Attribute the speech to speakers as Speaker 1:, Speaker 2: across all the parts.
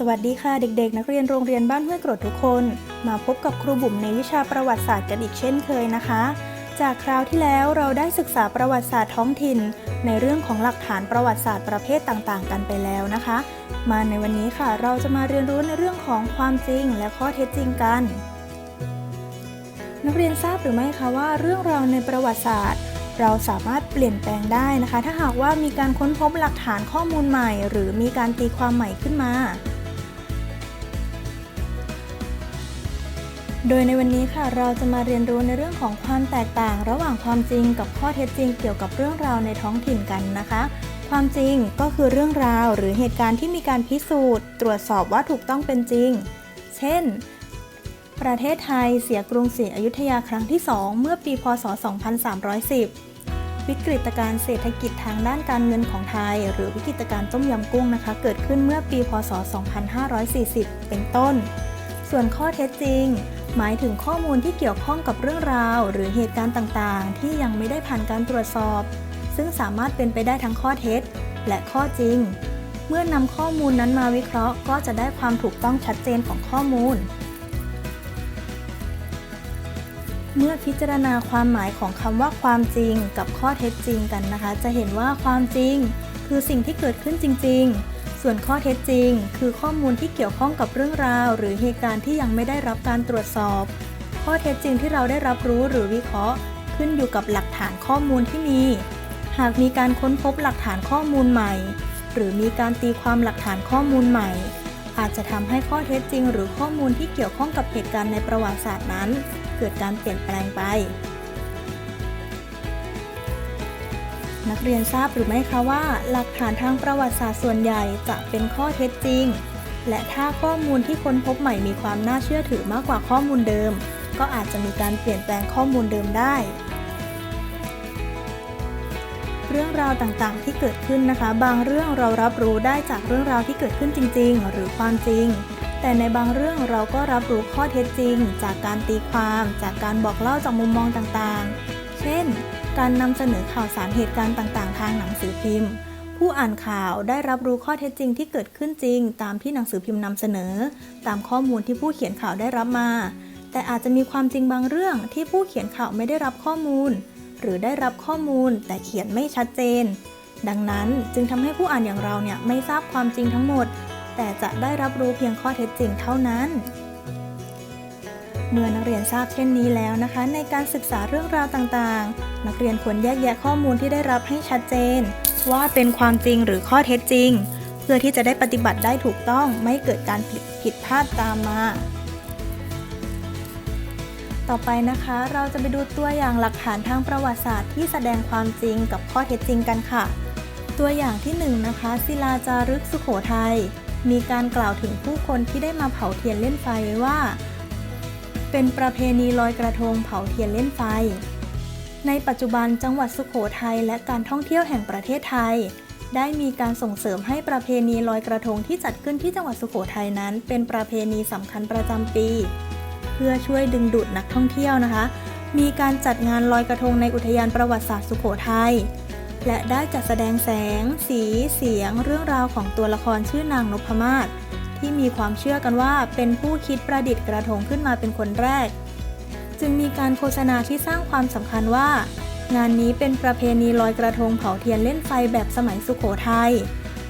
Speaker 1: สวัสดีค่ะเด็กๆ นักเรียนโรงเรียนบ้านห้วยกรดทุกคน มาพบกับครูบุ๋มในวิชาประวัติศาสตร์กันอีกเช่นเคยนะคะ จากคราวที่แล้วเราได้ศึกษาประวัติศาสตร์ท้องถิ่น ในเรื่องของหลักฐานประวัติศาสตร์ประเภทต่างๆ กันไปแล้วนะคะ มาในวันนี้ค่ะเราจะมาเรียนรู้ในเรื่องของความจริงและข้อเท็จจริงกัน นักเรียนทราบหรือไม่คะว่า เรื่องราวในประวัติศาสตร์ เราสามารถเปลี่ยนแปลงได้นะคะ ถ้าหากว่ามีการค้นพบหลักฐานข้อมูลใหม่ หรือมีการตีความใหม่ขึ้นมา โดยในวันนี้ค่ะเราจะมาเรียนรู้ในเรื่องของความแตกต่าง ระหว่างความจริงกับข้อเท็จจริงเกี่ยวกับเรื่องราวในท้องถิ่นกันนะคะ ความจริงก็คือเรื่องราวหรือเหตุการณ์ที่มีการพิสูจน์ ตรวจสอบว่าถูกต้องเป็นจริง เช่น ประเทศไทยเสียกรุงศรีอยุธยาครั้งที่ 2 เมื่อปีพศ 2310 วิกฤตการเศรษฐกิจทางด้านการเงินของไทย หรือวิกฤตการต้มยำกุ้งนะคะ เกิดขึ้นเมื่อปีพศ 2540 เป็นต้น ส่วนข้อเท็จจริง หมายถึงข้อมูลที่เกี่ยวข้องกับเรื่องราว หรือเหตุการณ์ต่างๆ ที่ยังไม่ได้ผ่านการตรวจสอบ ซึ่งสามารถเป็นไปได้ทั้งข้อเท็จ และข้อจริง เมื่อนำข้อมูลนั้นมาวิเคราะห์ ก็จะได้ความถูกต้องชัดเจนของข้อมูล เมื่อพิจารณาความหมายของคำว่าความจริงกับข้อเท็จจริงกันนะคะ จะเห็นว่าความจริง คือสิ่งที่เกิดขึ้นจริง ๆ ส่วนข้อเท็จจริง คือข้อมูลที่เกี่ยวข้องกับเรื่องราว หรือเหตุการณ์ที่ยังไม่ได้รับการตรวจสอบ ข้อเท็จจริงที่เราได้รับรู้หรือวิเคราะห์ ขึ้นอยู่กับหลักฐานข้อมูลที่มี หากมีการค้นพบหลักฐานข้อมูลใหม่ หรือมีการตีความหลักฐานข้อมูลใหม่ อาจจะทำให้ข้อเท็จจริง หรือข้อมูลที่เกี่ยวข้องกับเหตุการณ์ในประวัติศาสตร์นั้น เกิดการเปลี่ยนแปลงไป นักเรียนทราบหรือไม่คะว่า หลักฐานทางประวัติศาสตร์ส่วนใหญ่จะเป็นข้อเท็จจริง และถ้าข้อมูลที่ค้นพบใหม่มีความน่าเชื่อถือมากกว่าข้อมูลเดิม ก็อาจจะมีการเปลี่ยนแปลงข้อมูลเดิมได้ เรื่องราวต่างๆ ที่เกิดขึ้นนะคะ บางเรื่องเรารับรู้ได้จากเรื่องราวที่เกิดขึ้นจริง ๆ หรือความจริง แต่ในบางเรื่องเราก็รับรู้ข้อเท็จจริง จากการตีความ จากการบอกเล่าจากมุมมองต่างๆ เช่น การนำเสนอข่าวสารเหตุการณ์ต่างๆ ทางหนังสือพิมพ์ ผู้อ่านข่าวได้รับรู้ข้อเท็จจริงที่เกิดขึ้นจริง ตามที่หนังสือพิมพ์นำเสนอ ตามข้อมูลที่ผู้เขียนข่าวได้รับมา แต่อาจจะมีความจริงบางเรื่องที่ผู้เขียนข่าวไม่ได้รับข้อมูล หรือได้รับข้อมูลแต่เขียนไม่ชัดเจน ดังนั้นจึงทำให้ผู้อ่านอย่างเราเนี่ยไม่ทราบความจริงทั้งหมด แต่จะได้รับรู้เพียงข้อเท็จจริงเท่านั้น เมื่อนักเรียนทราบเช่นนี้แล้วนะคะ ในการศึกษาเรื่องราวต่างๆ นักเรียนควรแยกแยะข้อมูลที่ได้รับให้ชัดเจน ว่าเป็นความจริงหรือข้อเท็จจริง เพื่อที่จะได้ปฏิบัติได้ถูกต้องไม่เกิดการผิดผิดพลาดตามมา ต่อไปนะคะ เราจะไปดูตัวอย่างหลักฐานทางประวัติศาสตร์ที่แสดงความจริงกับข้อเท็จจริงกันค่ะ ตัวอย่างที่1นนะคะศิลาจารึกสุขโขทัยมีการกล่าวถึงผู้คนที่ได้มาเผาเทียนเล่นไฟไว้ว่า เป็นประเพณีลอยกระทงเผาเทียนเล่นไฟ ในปัจจุบันจังหวัดสุขโขทัยและการท่องเที่ยวแห่งประเทศไทย ได้มีการส่งเสริมให้ประเพณีลอยกระทงที่จัดขึ้นที่จังหวัดสุโขทัยนั้น เป็นประเพณีสำคัญประจำปี เพื่อช่วยดึงดูดนักท่องเที่ยวนะคะ มีการจัดงานลอยกระทงในอุทยานประวัติศาสตร์สุโขทัยและได้จัดแสดงแสง สี เสียง เรื่องราวของตัวละครชื่อนางนพมาศ ที่มีความเชื่อกันว่าเป็นผู้คิดประดิษฐ์กระทงขึ้นมาเป็นคนแรก จึงมีการโฆษณาที่สร้างความสำคัญว่า งานนี้เป็นประเพณีลอยกระทงเผาเทียนเล่นไฟแบบสมัยสุโขทัย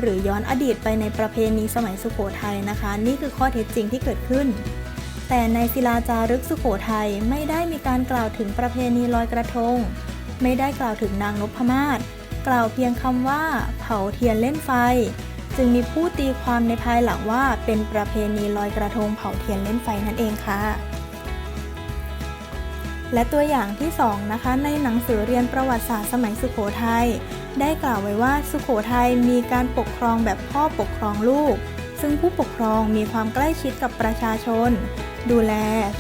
Speaker 1: หรือย้อนอดีตไปในประเพณีสมัยสุโขทัยนะคะ นี่คือข้อเท็จจริงที่เกิดขึ้น แต่ในศิลาจารึกสุโขทัยไม่ได้มีการกล่าวถึงประเพณีลอยกระทง ไม่ได้กล่าวถึงนางนพมาศกล่าวเพียงคำว่า เผาเทียนเล่นไฟ จึงมีผู้ตีความในภายหลังว่าเป็นประเพณีลอยกระทงเผาเทียนเล่นไฟนั่นเองค่ะ และตัวอย่างที่ 2 นะคะ ในหนังสือเรียนประวัติศาสตร์สมัยสุขโขทัยได้กล่าวไว้ว่าสุขโขทัยมีการปกครองแบบพ่อปกครองลูก ซึ่งผู้ปกครองมีความใกล้ชิดกับประชาชน ดูแล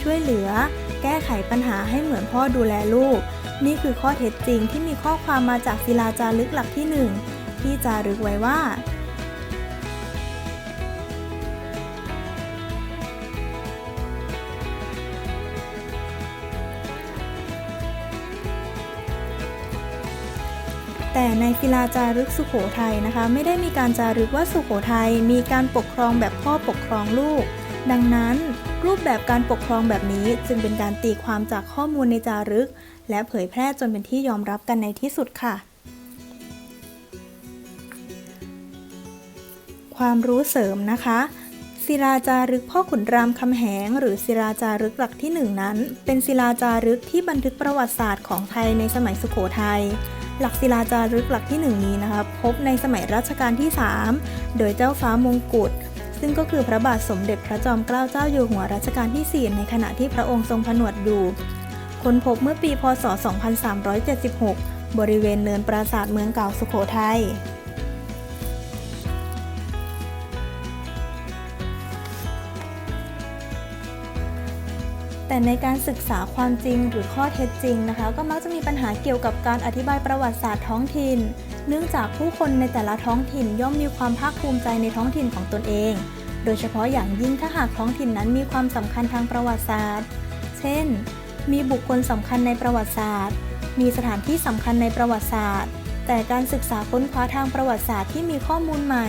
Speaker 1: ช่วยเหลือ แก้ไขปัญหาให้เหมือนพ่อดูแลลูก นี่คือข้อเท็จจริงที่มีข้อความมาจากศิลาจารึกหลักที่ 1 ที่จารึกไว้ว่า แต่ในศิลาจารึกสุโขทัยนะคะ ไม่ได้มีการจารึกว่าสุโขทัยมีการปกครองแบบพ่อปกครองลูก ดังนั้นรูปแบบการปกครองแบบนี้จึงเป็นการตีความจากข้อมูลในจารึก และเผยแพร่จนเป็นที่ยอมรับกันในที่สุดค่ะ ความรู้เสริมนะคะศิลาจารึกพ่อขุนรามคำแหง หรือศิลาจารึกหลักที่หนึ่งนั้น เป็นศิลาจารึกที่บันทึกประวัติศาสตร์ของไทยในสมัยสุโขทัย หลักศิลาจารึกหลักที่หนึ่งนี้นะคะพบในสมัยรัชกาลที่ 3 โดยเจ้าฟ้ามงกุฎซึ่งก็คือพระบาทสมเด็จพระจอมเกล้าเจ้าอยู่หัวรัชกาลที่ 4 ในขณะที่พระองค์ทรงผนวดอยู่ค้นพบเมื่อปีพศ 2376 บริเวณเนินปราสาทเมืองเก่าสุโขทัย แต่ในการศึกษาความจริงหรือข้อเท็จจริงนะคะ ก็มักจะมีปัญหาเกี่ยวกับการอธิบายประวัติศาสตร์ท้องถิ่น เนื่องจากผู้คนในแต่ละท้องถิ่นย่อมมีความภาคภูมิใจในท้องถิ่นของตนเอง โดยเฉพาะอย่างยิ่งถ้าหากท้องถิ่นนั้นมีความสำคัญทางประวัติศาสตร์ เช่น มีบุคคลสำคัญในประวัติศาสตร์ มีสถานที่สำคัญในประวัติศาสตร์ แต่การศึกษาค้นคว้าทางประวัติศาสตร์ที่มีข้อมูลใหม่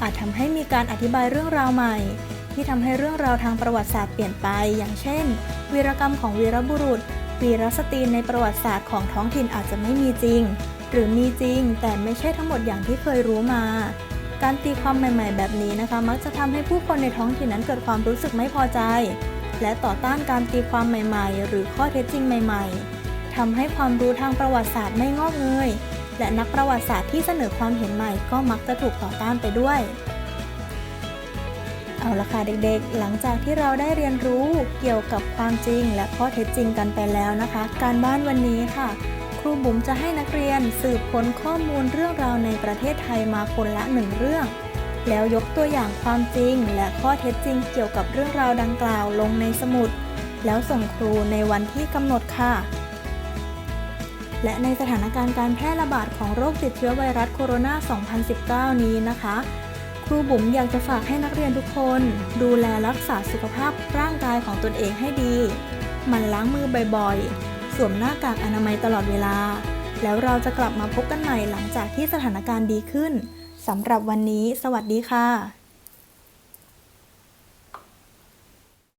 Speaker 1: อาจทำให้มีการอธิบายเรื่องราวใหม่ ที่ทำให้เรื่องราวทางประวัติศาสตร์เปลี่ยนไป อย่างเช่น วีรกรรมของวีรบุรุษ วีรสตรีในประวัติศาสตร์ของท้องถิ่นอาจจะไม่มีจริง หรือมีจริง แต่ไม่ใช่ทั้งหมดอย่างที่เคยรู้มา การตีความใหม่ๆ แบบนี้นะคะ มักจะทำให้ผู้คนในท้องถิ่นนั้นเกิดความรู้สึกไม่พอใจ และต่อต้านการตีความใหม่ๆ หรือข้อเท็จจริงใหม่ ๆทำให้ความรู้ทางประวัติศาสตร์ไม่งอกเงยและนักประวัติศาสตร์ที่เสนอความเห็นใหม่ก็มักจะถูกต่อต้านไปด้วย เอาละค่ะเด็กๆ หลังจากที่เราได้เรียนรู้เกี่ยวกับความจริง และข้อเท็จจริงกันไปแล้วนะคะ การบ้านวันนี้ค่ะ ครูบุ๋มจะให้นักเรียนสืบค้นข้อมูลเรื่องราวในประเทศไทยมาคนละหนึ่งเรื่อง แล้วยกตัวอย่างความจริง และข้อเท็จจริงเกี่ยวกับเรื่องราวดังกล่าวลงในสมุด แล้วส่งครูในวันที่กำหนดค่ะ และในสถานการณ์การแพร่ระบาดของโรคติดเชื้อไวรัสโคโรนา 2019 นี้นะคะ ครูบุ๋มอยากจะฝากให้นักเรียนทุกคน ดูแลรักษาสุขภาพร่างกายของตนเองให้ดีมันล้างมือบ่อยๆ สวมหน้ากากอนามัยตลอดเวลา แล้วเราจะกลับมาพบกันใหม่หลังจากที่สถานการณ์ดีขึ้นสำหรับวันนี้ สวัสดีค่ะ